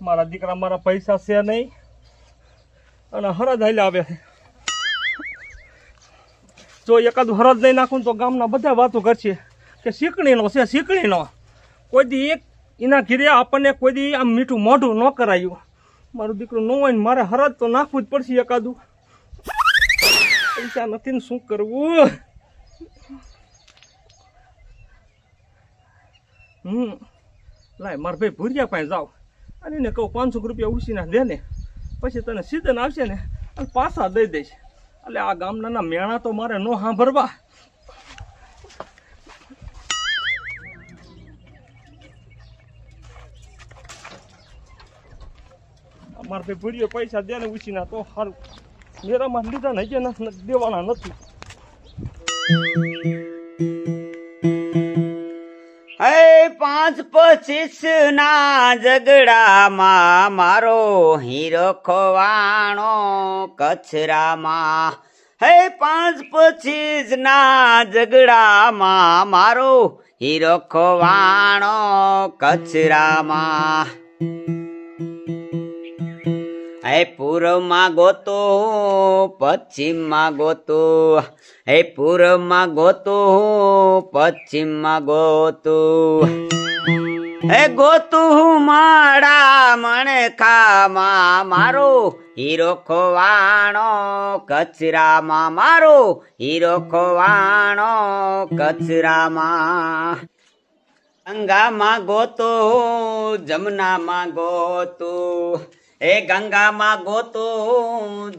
મારા દીકરા મારા પૈસા છે નહીં. અને હરજ હાલ આવે છે. જો એકાદું હરજ નહીં નાખું તો ગામના બધા વાતો કરશે કે શીકણીનો છે, શીકણીનો. કોઈ દી એક એના ઘીરે આપણને કોઈ દી આમ મીઠું મોઢું ન કરાયું. મારું દીકરું ન હોય ને મારે હરજ તો નાખવું જ પડશે એકાદું. પૈસા નથી ને શું કરવું? હમ. લાય, મારા ભાઈ ભૂરિયા પાસે જાવ અને એને કહું, પાંચસો રૂપિયા ઉછીના દે ને, પછી તને સીઝન આવશે ને, અને પાછા દઈ દઈશ. એટલે આ ગામના મેણા તો મારે ન સાંભળવા. મારે ભાઈ ભૂરિયો પૈસા દે ને ઉછીના તો સારું મેરામાં લીધા ને હજી દેવાના નથી. પાંચ પચીસ ના ઝઘડામાં મારો હીરો ખોવાણો કચરામાં. હે પાંચ પચીસ ના ઝગડામાં મારો હીરો ખોવાણો કચરામાં. હે પૂર્વમાં ગોતો, પશ્ચિમમાં ગોતો. હે પૂર્વમાં ગોતો, પશ્ચિમમાં ગોતો. હે ગોતું માડા મણખામાં મારો, હીરો ખોવાણો કચરામાં મારો, હીરો ખોવાણો કચરામાં. ગંગામાં ગોતો, જમનામાં ગોતો. એ ગંગામાં ગોતો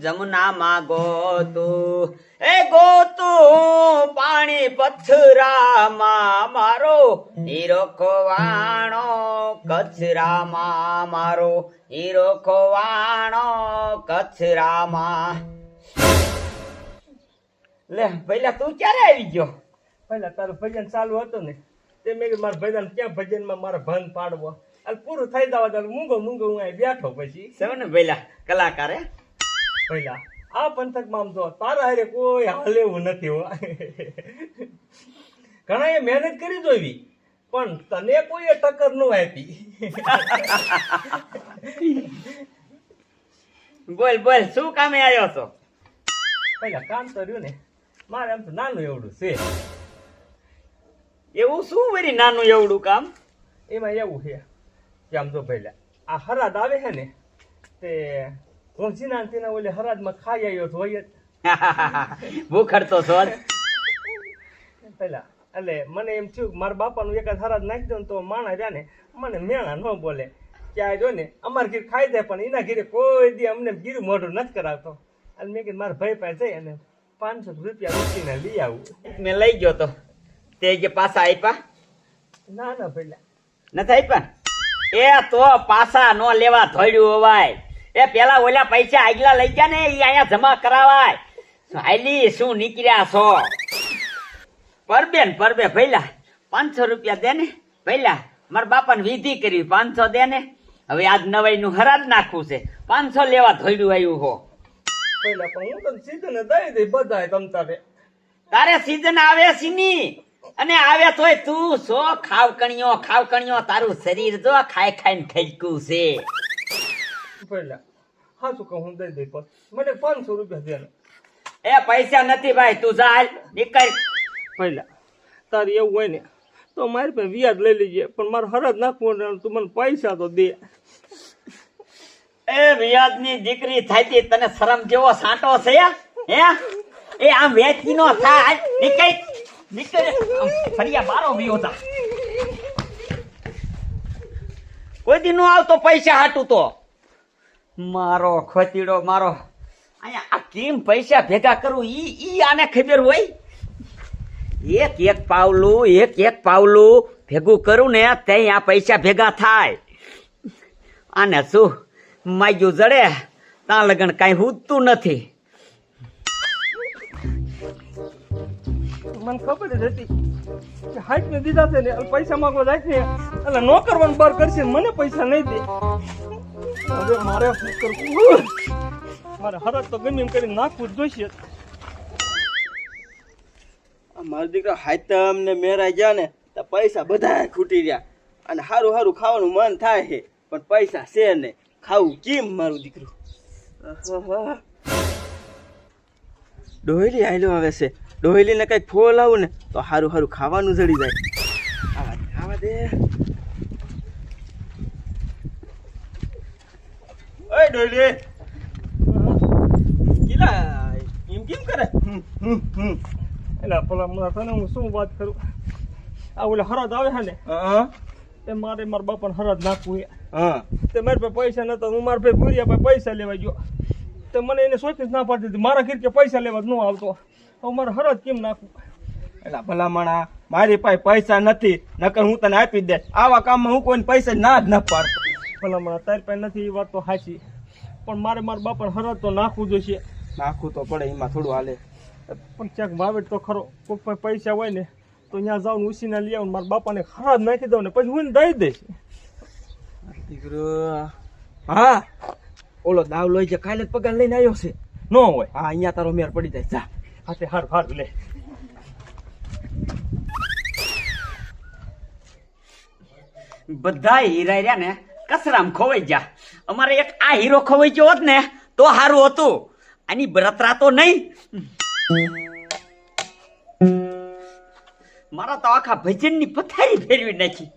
જમુનામાં ગોતું. એ ગોતું પાણી પથરામાં મારો, હીરો ખોવાણો કચરામાં મારો, હીરો ખોવાણો કચરામાં લે પહેલા તું ક્યારે આવી ગયો? પહેલા તારું ભજન ચાલુ હતું ને, તે મેં મારા ભજન ક્યાં ભજનમાં મારા ભન પાડવો? પૂરું થઈ જવા ત્યારે મૂંગો મૂંગો હું અહીં બેઠો પછી. સૌ ને પહેલા કલાકાર. હે પહેલા આ પંથકમાં આમ જો તારા હારે કોઈ હાલ એવું નથી હો. ઘણા એ મહેનત કરી જોઈ પણ તને કોઈએ ટક્કર ન આપી. બોલ બોલ શું કામે આવ્યો છો? પહેલા કામ તો રહ્યું ને મારે આમ તો નાનું એવડું છે. એવું શું વરી નાનું એવડું કામ? એમાં એવું છે કે આમ જો ભાઈ આ હરાદ આવે છે ને તે હું જીના ને તેના ઓલે હરાદમાં ખાઈ આવ્યો તો હોય જ. ભૂખડતો છો. પેલા એટલે મને એમ થયું મારા બાપાનું એકાદ હરાદ નાખી દો તો માણસ રહ્યા ને મને મેણા ન બોલે. ક્યાંય જો ને અમાર ઘીર ખાઈ જાય પણ એના ઘીરે કોઈ દી અમને ગીરું મોઢું નથી કરાવતો. અને મેં કીધું મારા ભાઈ પાસે જઈ અને પાંચસો રૂપિયા રોકીને લઈ આવું. મેં લઈ ગયો તો. તે કે પાછા આપ્યા ના ના પેલા નથી આપ્યા એ તો પાછા નો લેવા ધોડ્યું હોવાય. એ પેલા ઓલા પૈસા આગલા લઈ ગયા ને એ અહીંયા જમા કરાવાય. હાલી શું નીકળ્યા છો? પરબે ને પરબે ભૈલા પાંચસો રૂપિયા દે ને ભૈલા મારા બાપાને વિધિ કરી પાંચસો દે ને. હવે આજ નવાઈ નું હરાજ નાખવું છે. પાંચસો લેવા ધોડ્યું આવ્યું હો. પેલા પણ હું તને સીધું દઈ દઈ બધા તમ તારે. તારે સીઝન આવે સીની અને આવે તોય તું સો ખાવ કણિયો ખાવ કણિયો તારું શરીર જો ખાઈ ખાઈને ખડકું છે. પેલા હા શું કહું દઈ દઈ પણ મને પાંચસો રૂપિયા દે એ પૈસા નથી ભાઈ તું જા નીકળ. પહેલા તારી એવું હોય ને તો મારી પાસે વ્યાજ લઈ લેજે પણ મારે હરજ નાખવું તું મને પૈસા તો દે. એ વ્યાજની દીકરી થાતી તને શરમ જેવો સાંટો છે હે? એ આમ વેચી નો થાય નીકળ. નીકળ. ફરિયા બારો બીઓ કોઈ દી નો આવતો પૈસા હાટું તો. મારો ખોતીડો, મારો. અહીંયા આ કેમ પૈસા ભેગા કરું? ઈ ઈ આને ખબર હોય? એક એક પાવલું, એક એક પાવલું ભેગું કરું ને ત્યાં આ પૈસા ભેગા થાય. આને શું, માગ્યું જડે? ત્યાં લગન કાંઈ હૂતું નથી. મને ખબર જ હતી કે હાઈટ ને દીધા છે ને પૈસા માંગવા જાય છે. એટલે નો કરવાનું બાર કરશે મને પૈસા નહીં દે. હવે મારે શું કરવું? મારે હરત તો ગમે એમ કરીને નાખવું જ જોઈશે. આ મારા દીકરા હાઈતમ ને મેરાઈ ગયા ને તો પૈસા બધા ખૂટી રહ્યા. અને સારું સારું ખાવાનું મન થાય છે પણ પૈસા છે ને ખાવું કેમ મારું દીકરું. ડોહલી આયલો આવે છે. ડોહલીને કંઈક ફોલ આવું ને તો સારું સારું ખાવાનું જડી જાય. આવા દે, ઓય ડોહલી. કિલા એમ કેમ કરે. એટલે પેલા મારા તને હું શું વાત કરું? આ ઓલે હરદ આવે છે ને હા. તે મારે મારા બાપાને હરદ નાખવું હા. તે મારી પાસે પૈસા નતા હું મારા ભાઈ ભૂરિયા પાસે પૈસા લેવા ગયો. તે મને એને સોચી જ ના પાડતી મારા ઘેર કે પૈસા લેવા જ ન આવતો. હવે મારે હરજ કેમ નાખું એટલે ભલામણા મારી પાસે પૈસા નથી નકર હું તને આપી દે આવા કામમાં હું કોઈને પૈસા ના જ ન પાડતો ભલા મને તારી પાસે નથી એ વાત તો સાચી. પણ મારે મારા બાપાને હરજ તો નાખવું જોઈશે. નાખવું તો પડે એમાં થોડું હાલે. પણ ક્યાંક વાવેટ તો ખરો. કોઈ પાસે પૈસા હોય ને તો ત્યાં જાઉં ઉસીને લઈ આવું મારા બાપાને હરજ નાખી દઉં ને પછી હું દઈ દઈશ. દીકરો હા. ઓલો દાવ લઈ જાય કાલે જ પગાર લઈને આવ્યો છે. ન હોય. હા અહીંયા તારો મેર પડી જાય. જા. હા તે હાર હાર લે. બધા હીરા રહ્યા ને કસરામ ખોવાઈ ગયા. અમારે એક આ હીરો ખોવાઈ ગયો હોત ને તો સારું હતું. આની બરતરા તો નહીં. મારા તો આખા ભજનની પથારી ફેરવી નાખી.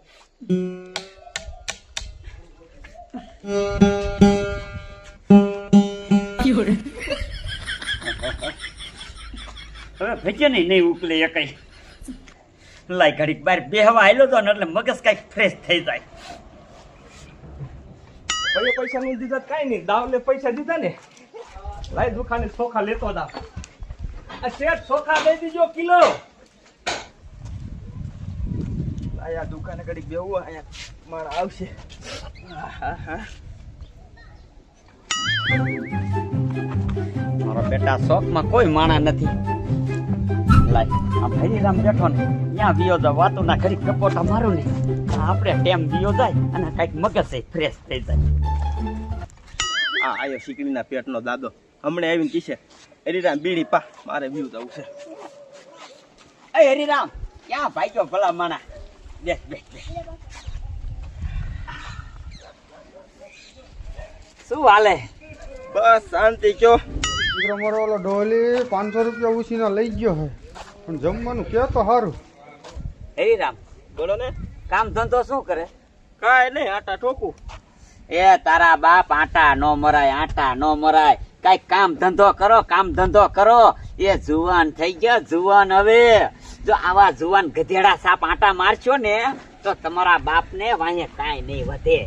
હવે ભજન નહીં ઉકલે એ કઈ. લાય ઘડીક બાર બેહવા આવેલો તો ને એટલે મગજ કઈ ફ્રેશ થઈ જાય. હવે પૈસા નહીં દીધા કાંઈ નહીં. દાવલે પૈસા દીધા ને. લાય દુકાને ચોખા લેતો દા આ શેઠ ચોખા દઈ દીજો કિલો. આયા દુકાને ઘડીક બેવું અહીંયા મારા આવશે. મારો બેટા શોખમાં કોઈ માણા નથી. લાય. આ ભૈરીરામ બેઠો ને ત્યાં વિયો જાય વાતો ના ઘડી કપોટા મારું ને આપણે ટેમ વિયો જાય અને કંઈક મગજ ફ્રેશ થઈ જાય. આ આયો શીકડીના પેટનો દાદો. હમણે આવીને કીશે હરિરામ બીડી પા મારે વ્યૂ જવું છે. એ હરિરામ ક્યાં ભાગ્યો ભલા માણા? બેસ બેસ બેસ. શું હાલે? બસ શાંતિ કયો? મારો ઓલો ડોલી પાંચસો રૂપિયા ઉછીને લઈ ગયો હે. પણ જમવાનું કે તો સારું હરિરામ બોલો ને કામ ધંધો શું કરે? કાંઈ નહીં આટા ઠોકું. એ તારા બાપ આટા નો મરાય આટા નો મરાય. કઈ કામ ધંધો કરો કામ ધંધો કરો. એ જુવાન થઈ ગયા જુવાન હવે. જો આવા જુવાન ગધેડા સાપ આટા મારશો ને તો તમારા બાપ ને વાંહે કાંઈ નહીં વધે.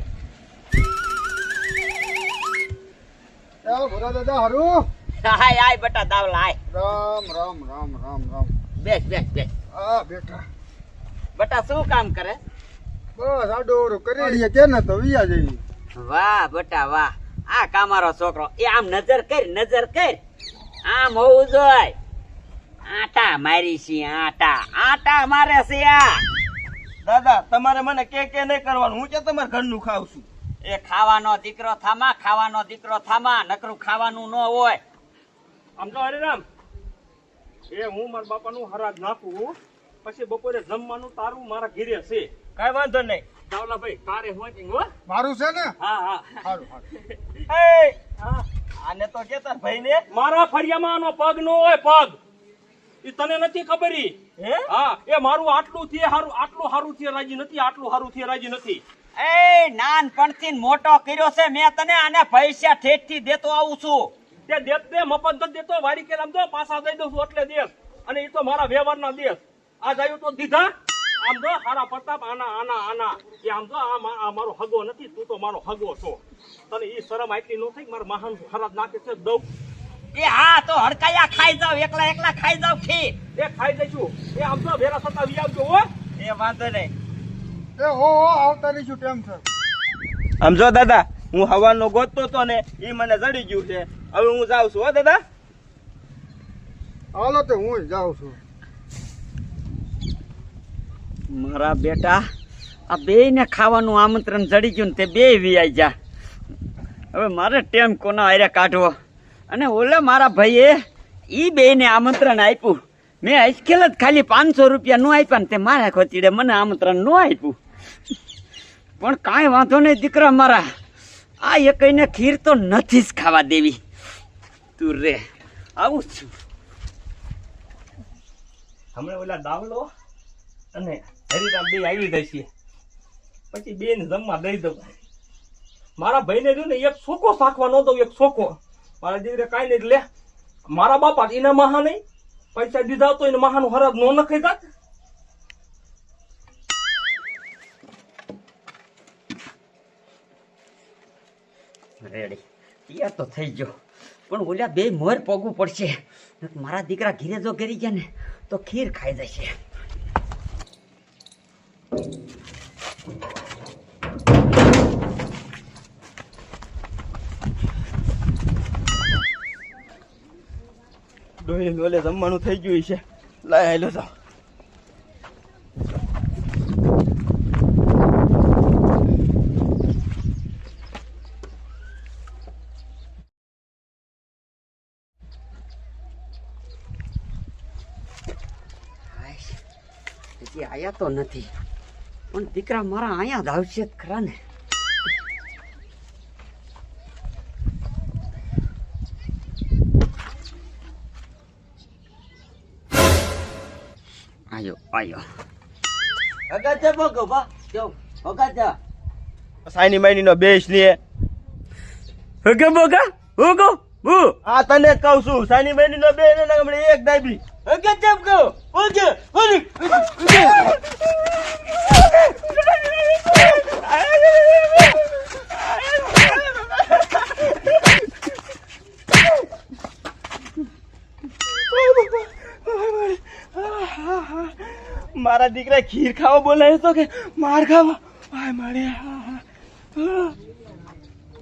એ ભોરા દાદા હારું? હાય આય બટા દાવલા આય રામ રામ રામ રામ રામ. બેસ બેસ બેસ. આ બેઠા. બટા શું કામ કરે? બસ આ ડોરો કરી લઈએ કે ને તો વિયા જઈએ વાહ બટા વાહ. આ કામારો છોકરો. એ આમ નજર કર નજર કર. આમ હોવું જોઈએ આટા મારી છે આટા. આટા મારે છે આ. દાદા તમારે મને કે કે નહીં કરવાનું? હું કે તમારે ઘરનું ખાવ છું? એ ખાવાનો દીકરો થામા ખાવાનો દીકરો થામા. નકરું ખાવાનું ન હોય. આમ તો હરિરામ એ હું મારા બાપાનું હરાજ નાખું પછી બપોરે જમવાનું તારું મારા ઘીરે છે. કઈ વાંધો નહીં. દાવલાભાઈ તારે હોય કે હો મારું છે ને? હા હા. સારું સારું એ હા. આને તો કેતા ભાઈ ભાઈને? મારા ફળિયામાં આનો પગ નો હોય પગ. એ તને નથી ખબર હે? હા એ મારું આટલું થી હારું આટલું હારું થી રાજી નથી આટલું હારું થી રાજી નથી. એ નાનપણથી ને મોટો કર્યો છે મેં તને આને પૈસા ઠેઠથી દેતો આવું છું. તે દેશ દે મફત નથી દેતો વારી કે આમ તો પાછા દઈ દઉં છું એટલે દેશ અને એ તો મારા વ્યવહારના દેશ આ જાયું તો દીધા. આમ તો હારા પ્રતાપ આના આના આના. એ આમ તો આ મા- આ મારો હગો નથી તું તો મારો હગો છો. તને એ શરમ આટલી નો થઈ મારા મહાન ખરાબ નાખે છે દઉં. એ હા તો હડકાયા ખાઈ જાવ એકલા એકલા ખાઈ જાવ ખી. એ ખાઈ દઈશું એ આમ તો વેરા સતા વી આવજો હો. એ વાંધો નહીં. એ હો હો આવતા રહીશું ટેમ છે. આમ જો દાદા હું હવાનો ગોતતો તો ને એ મને જડી ગયું છે. હવે હું જાઉં છું હો દાદા. હાલો તો હું જાઉં છું. મારા બેટા આ બે ને ખાવાનું આમંત્રણ જડી ગયું ને તે બે વિયાઈ જા. હવે મારે ટેમ કોના આર્યા કાઢવો? અને ઓલે મારા ભાઈએ ઈ બે ને આમંત્રણ આપ્યું. મેં આઈસ્કેલ જ ખાલી પાંચસો રૂપિયા નું આપ્યા ને તે મારા ખોચીડે મને આમંત્રણનું આપ્યું. પણ કાંઈ વાંધો નહીં દીકરા મારા. આ એકઈને ખીર તો નથી જ ખાવા દેવી. તું રે આવું જ છું. હમણાં ઓલા દાવલો અને હરિરામ બે આવી જશે પછી બેન જમવા દઈ દઉં. મારા ભાઈને જો ને એક સોકો શાખવા ન દઉં એક સોકો મારા દીકરે કાંઈ નહીં લે મારા બાપા એના મહા નહીં પૈસા દીધા તો એને મહાનું હરાજ નો નખાઈ જાત. રેડી તૈયાર તો થઈ ગયો. પણ ઓલા બે મોર પોગવું પડશે. મારા દીકરા ઘીરે જો કરી ગયા ને, તો ખીર ખાઈ જશે. ડોહી ઓલે જમવાનું થઈ ગયું છે. લાય આવેલો જાઓ હજી આયા તો નથી. પણ દીકરા મારા અહીંયા જ આવશે ખરા ને. આયો આયો. અગાચા બગો બા જો અગાચા સાઈની માઈની નો બેસ લીએ હગે બગા હુગો હુ. આ તને જ કહું છું સાની બહેની નો બે ને હમણાં એક દાબી. અગાચા કહો? ઓગે ઓગે મારા દીકરા ખીર ખાવા બોલાય તો કે માર ખાવા? હાય મારે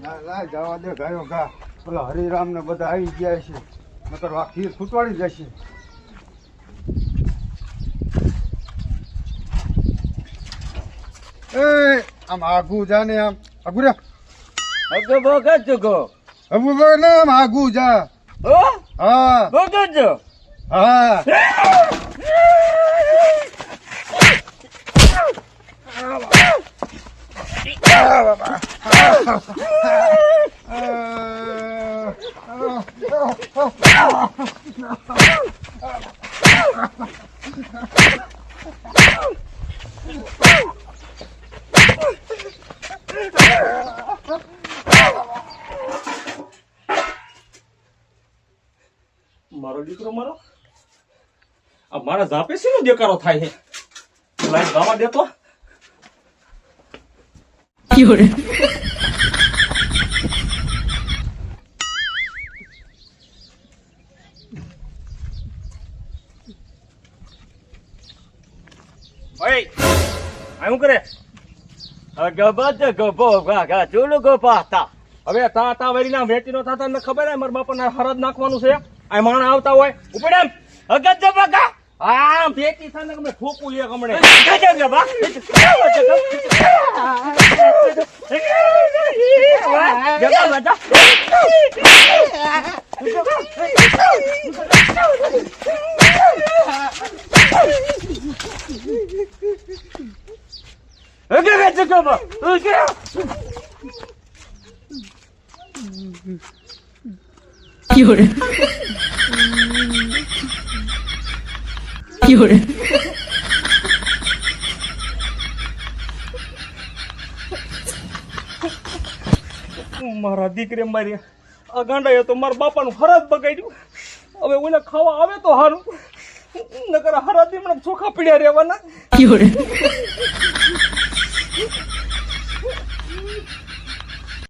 ના ના જવા દે ગાયો ગા. પેલા હરિરામ ને બધા આવી ગયા છે. નકર આ ખીર ફૂટવાડી જશે. એ આમ આગુ જા ને આમ. આગુ રે. હગે બગા જગો આગુ જા ને આમ આગુ જા. હા? બગા જો હા. મારો દીકરો મારો? આ મારા ઝાપે શેનો દેકારો થાય છે? લાઈટ ગાવા દેતો? ઓય આ શું કરે? ગભા જ હતા. હવે તા તા વરીના વેચી નો થતા ને ખબર હે મારા બાપા હરદ નાખવાનું છે. આ માણા આવતા હોય. ઉપડે એમ. અગત જ બગા આમ ભેટી થાય ને તમે ઠોકું લે ગબા બતા અગે ગજબ ગબા અગે મારા દીકરે મારી આ ગાંડાએ તો મારા બાપાનું હરદ બગાડ્યું. હવે ઓલે ખાવા આવે તો હારું. નકર હરાતી મને ચોખા પીડ્યા રહેવાના.